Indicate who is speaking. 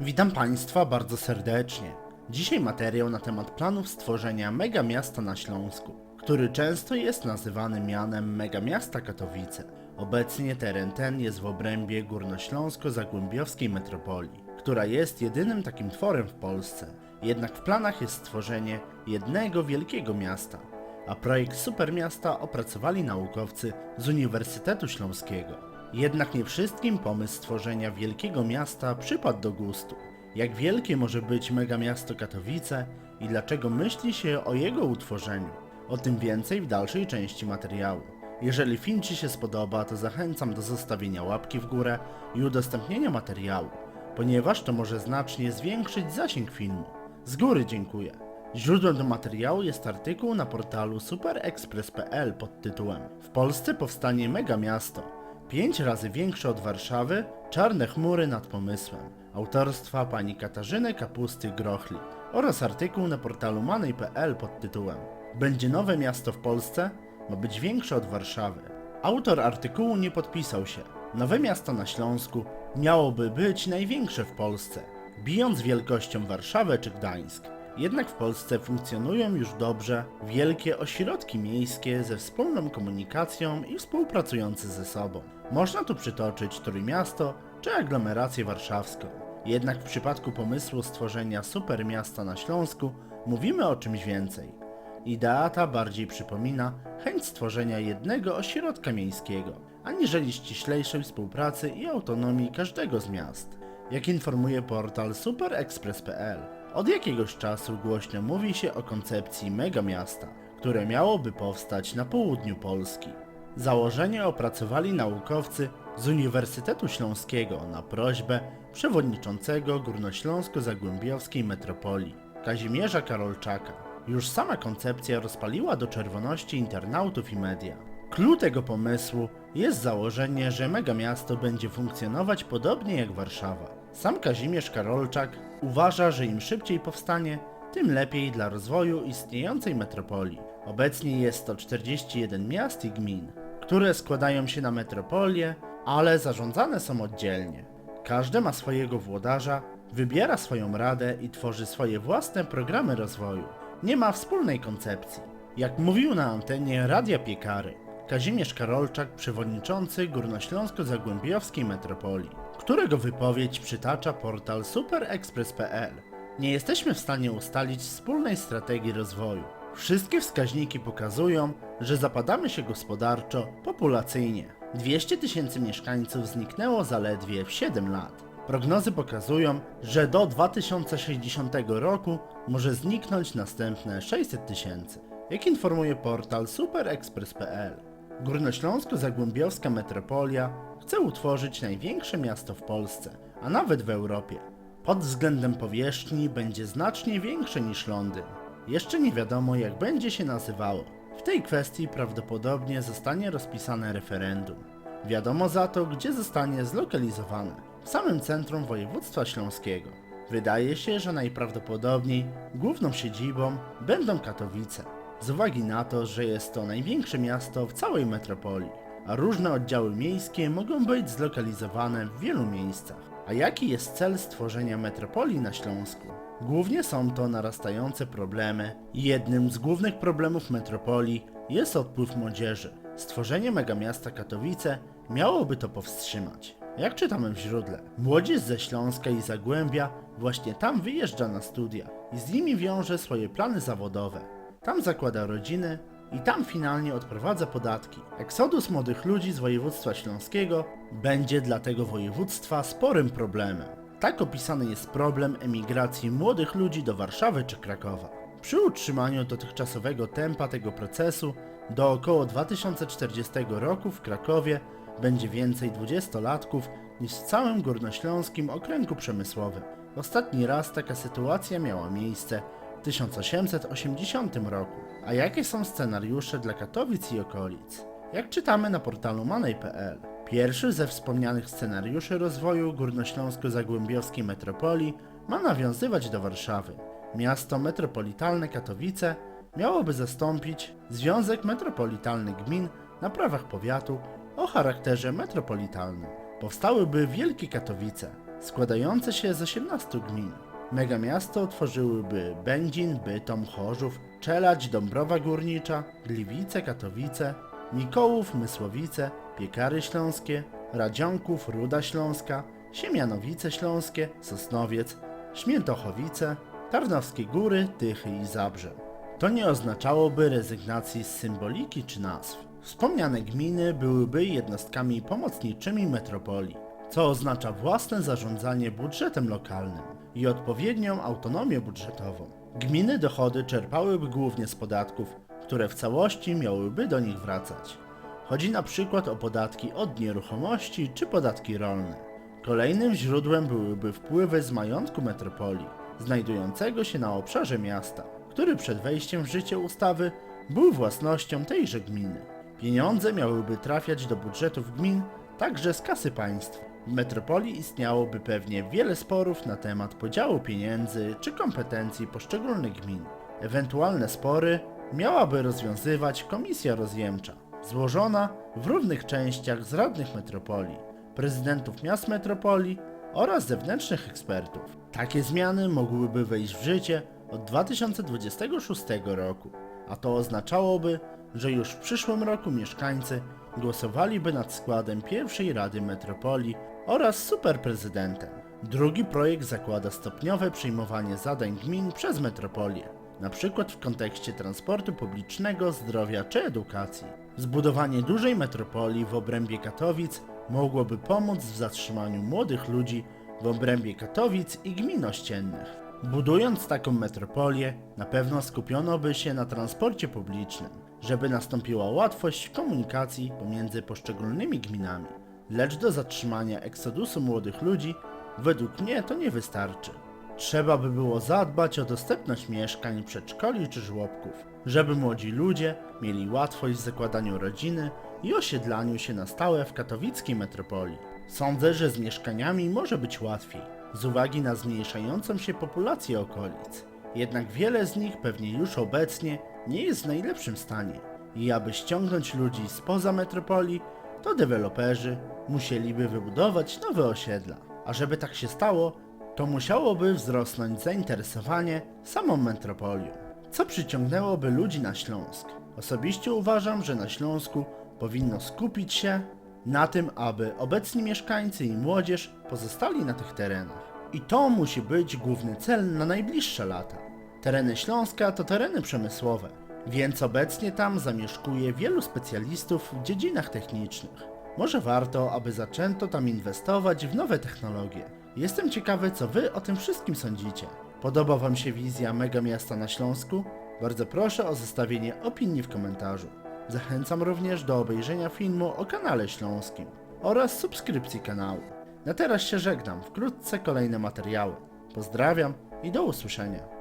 Speaker 1: Witam Państwa bardzo serdecznie. Dzisiaj materiał na temat planów stworzenia mega miasta na Śląsku, który często jest nazywany mianem mega miasta Katowice. Obecnie teren ten jest w obrębie górnośląsko-zagłębiowskiej metropolii, która jest jedynym takim tworem w Polsce. Jednak w planach jest stworzenie jednego wielkiego miasta, a projekt supermiasta opracowali naukowcy z Uniwersytetu Śląskiego. Jednak nie wszystkim pomysł stworzenia wielkiego miasta przypadł do gustu. Jak wielkie może być mega miasto Katowice i dlaczego myśli się o jego utworzeniu? O tym więcej w dalszej części materiału. Jeżeli film Ci się spodoba, to zachęcam do zostawienia łapki w górę i udostępnienia materiału, ponieważ to może znacznie zwiększyć zasięg filmu. Z góry dziękuję. Źródłem do materiału jest artykuł na portalu superexpress.pl pod tytułem W Polsce powstanie mega miasto. Pięć razy większe od Warszawy, czarne chmury nad pomysłem. Autorstwa pani Katarzyny Kapusty Grochli oraz artykuł na portalu manej.pl pod tytułem Będzie nowe miasto w Polsce? Ma być większe od Warszawy. Autor artykułu nie podpisał się. Nowe miasto na Śląsku miałoby być największe w Polsce, bijąc wielkością Warszawę czy Gdańsk. Jednak w Polsce funkcjonują już dobrze wielkie ośrodki miejskie ze wspólną komunikacją i współpracujące ze sobą. Można tu przytoczyć Trójmiasto czy aglomerację warszawską. Jednak w przypadku pomysłu stworzenia supermiasta na Śląsku mówimy o czymś więcej. Idea ta bardziej przypomina chęć stworzenia jednego ośrodka miejskiego, aniżeli ściślejszej współpracy i autonomii każdego z miast. Jak informuje portal superexpress.pl, od jakiegoś czasu głośno mówi się o koncepcji megamiasta, które miałoby powstać na południu Polski. Założenie opracowali naukowcy z Uniwersytetu Śląskiego na prośbę przewodniczącego Górnośląsko-Zagłębiowskiej Metropolii Kazimierza Karolczaka. Już sama koncepcja rozpaliła do czerwoności internautów i media. Clue tego pomysłu jest założenie, że megamiasto będzie funkcjonować podobnie jak Warszawa. Sam Kazimierz Karolczak uważa, że im szybciej powstanie, tym lepiej dla rozwoju istniejącej metropolii. Obecnie jest to 41 miast i gmin, które składają się na metropolię, ale zarządzane są oddzielnie. Każde ma swojego włodarza, wybiera swoją radę i tworzy swoje własne programy rozwoju. Nie ma wspólnej koncepcji. Jak mówił na antenie Radia Piekary, Kazimierz Karolczak, przewodniczący Górnośląsko-Zagłębiowskiej Metropolii, którego wypowiedź przytacza portal superexpress.pl. Nie jesteśmy w stanie ustalić wspólnej strategii rozwoju. Wszystkie wskaźniki pokazują, że zapadamy się gospodarczo, populacyjnie. 200 tysięcy mieszkańców zniknęło zaledwie w 7 lat. Prognozy pokazują, że do 2060 roku może zniknąć następne 600 tysięcy. Jak informuje portal superexpress.pl, Górnośląsko-Zagłębiowska Metropolia chce utworzyć największe miasto w Polsce, a nawet w Europie. Pod względem powierzchni będzie znacznie większe niż Londyn. Jeszcze nie wiadomo jak będzie się nazywało. W tej kwestii prawdopodobnie zostanie rozpisane referendum. Wiadomo za to, gdzie zostanie zlokalizowane. W samym centrum województwa śląskiego. Wydaje się, że najprawdopodobniej główną siedzibą będą Katowice, z uwagi na to, że jest to największe miasto w całej metropolii, a różne oddziały miejskie mogą być zlokalizowane w wielu miejscach. A jaki jest cel stworzenia metropolii na Śląsku? Głównie są to narastające problemy jednym z głównych problemów metropolii jest odpływ młodzieży. Stworzenie megamiasta Katowice miałoby to powstrzymać. Jak czytamy w źródle, młodzież ze Śląska i Zagłębia właśnie tam wyjeżdża na studia i z nimi wiąże swoje plany zawodowe. Tam zakłada rodziny i tam finalnie odprowadza podatki. Eksodus młodych ludzi z województwa śląskiego będzie dla tego województwa sporym problemem. Tak opisany jest problem emigracji młodych ludzi do Warszawy czy Krakowa. Przy utrzymaniu dotychczasowego tempa tego procesu do około 2040 roku w Krakowie będzie więcej dwudziestolatków niż w całym górnośląskim okręgu przemysłowym. Ostatni raz taka sytuacja miała miejsce w 1880 roku. A jakie są scenariusze dla Katowic i okolic? Jak czytamy na portalu manej.pl, pierwszy ze wspomnianych scenariuszy rozwoju górnośląsko-zagłębiowskiej metropolii ma nawiązywać do Warszawy. Miasto metropolitalne Katowice miałoby zastąpić Związek Metropolitalny Gmin na prawach powiatu o charakterze metropolitalnym. Powstałyby Wielkie Katowice, składające się z 18 gmin. Megamiasto tworzyłyby Będzin, Bytom, Chorzów, Czeladź, Dąbrowa Górnicza, Gliwice, Katowice, Mikołów, Mysłowice, Piekary Śląskie, Radzionków, Ruda Śląska, Siemianowice Śląskie, Sosnowiec, Śmiętochowice, Tarnowskie Góry, Tychy i Zabrze. To nie oznaczałoby rezygnacji z symboliki czy nazw. Wspomniane gminy byłyby jednostkami pomocniczymi metropolii, co oznacza własne zarządzanie budżetem lokalnym i odpowiednią autonomię budżetową. Gminy dochody czerpałyby głównie z podatków, które w całości miałyby do nich wracać. Chodzi na przykład o podatki od nieruchomości czy podatki rolne. Kolejnym źródłem byłyby wpływy z majątku metropolii, znajdującego się na obszarze miasta, który przed wejściem w życie ustawy był własnością tejże gminy. Pieniądze miałyby trafiać do budżetów gmin, także z kasy państwa. W metropolii istniałoby pewnie wiele sporów na temat podziału pieniędzy czy kompetencji poszczególnych gmin. Ewentualne spory miałaby rozwiązywać komisja rozjemcza, złożona w równych częściach z radnych metropolii, prezydentów miast metropolii oraz zewnętrznych ekspertów. Takie zmiany mogłyby wejść w życie od 2026 roku, a to oznaczałoby, że już w przyszłym roku mieszkańcy głosowaliby nad składem pierwszej Rady Metropolii oraz superprezydentem. Drugi projekt zakłada stopniowe przyjmowanie zadań gmin przez metropolię, przykład w kontekście transportu publicznego, zdrowia czy edukacji. Zbudowanie dużej metropolii w obrębie Katowic mogłoby pomóc w zatrzymaniu młodych ludzi w obrębie Katowic i gmin ościennych. Budując taką metropolię, na pewno skupiono by się na transporcie publicznym, żeby nastąpiła łatwość w komunikacji pomiędzy poszczególnymi gminami. Lecz do zatrzymania eksodusu młodych ludzi, według mnie to nie wystarczy. Trzeba by było zadbać o dostępność mieszkań, przedszkoli czy żłobków, żeby młodzi ludzie mieli łatwość w zakładaniu rodziny i osiedlaniu się na stałe w katowickiej metropolii. Sądzę, że z mieszkaniami może być łatwiej, z uwagi na zmniejszającą się populację okolic. Jednak wiele z nich pewnie już obecnie nie jest w najlepszym stanie. I aby ściągnąć ludzi spoza metropolii, to deweloperzy musieliby wybudować nowe osiedla. A żeby tak się stało, to musiałoby wzrosnąć zainteresowanie samą metropolią, co przyciągnęłoby ludzi na Śląsk. Osobiście uważam, że na Śląsku powinno skupić się na tym, aby obecni mieszkańcy i młodzież pozostali na tych terenach. I to musi być główny cel na najbliższe lata. Tereny Śląska to tereny przemysłowe, więc obecnie tam zamieszkuje wielu specjalistów w dziedzinach technicznych. Może warto, aby zaczęto tam inwestować w nowe technologie. Jestem ciekawy, co wy o tym wszystkim sądzicie. Podoba wam się wizja mega miasta na Śląsku? Bardzo proszę o zostawienie opinii w komentarzu. Zachęcam również do obejrzenia filmu o kanale śląskim oraz subskrypcji kanału. Na teraz się żegnam, wkrótce kolejne materiały. Pozdrawiam i do usłyszenia.